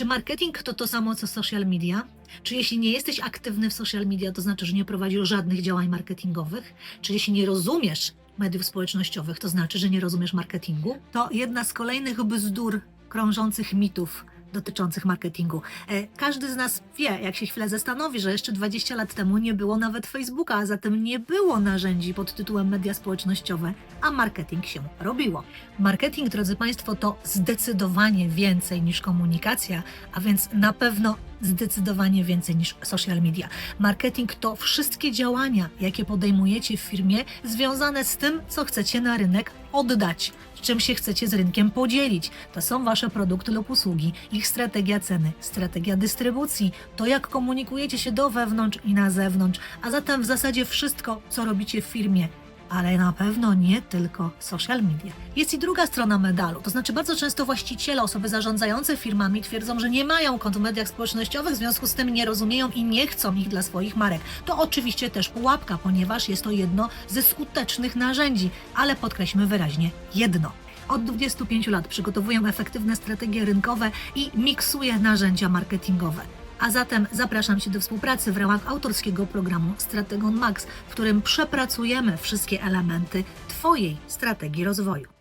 Czy marketing to to samo co social media? Czy jeśli nie jesteś aktywny w social media, to znaczy, że nie prowadzisz żadnych działań marketingowych? Czy jeśli nie rozumiesz mediów społecznościowych, to znaczy, że nie rozumiesz marketingu? To jedna z kolejnych bzdur krążących mitów dotyczących marketingu. E, Każdy z nas wie, jak się chwilę zastanowi, że jeszcze 20 lat temu nie było nawet Facebooka, a zatem nie było narzędzi pod tytułem media społecznościowe, a marketing się robiło. Marketing, drodzy Państwo, to zdecydowanie więcej niż komunikacja, a więc na pewno zdecydowanie więcej niż social media. Marketing to wszystkie działania, jakie podejmujecie w firmie, związane z tym, co chcecie na rynek oddać, czym się chcecie z rynkiem podzielić. To są Wasze produkty lub usługi, ich strategia ceny, strategia dystrybucji, to jak komunikujecie się do wewnątrz i na zewnątrz, a zatem w zasadzie wszystko, co robicie w firmie ale na pewno nie tylko social media. Jest i druga strona medalu, to znaczy bardzo często właściciele, osoby zarządzające firmami twierdzą, że nie mają kont w mediach społecznościowych, w związku z tym nie rozumieją i nie chcą ich dla swoich marek. To oczywiście też pułapka, ponieważ jest to jedno ze skutecznych narzędzi, ale podkreślmy wyraźnie jedno. Od 25 lat przygotowuję efektywne strategie rynkowe i miksuję narzędzia marketingowe. A zatem zapraszam Cię do współpracy w ramach autorskiego programu Strategon Max, w którym przepracujemy wszystkie elementy Twojej strategii rozwoju.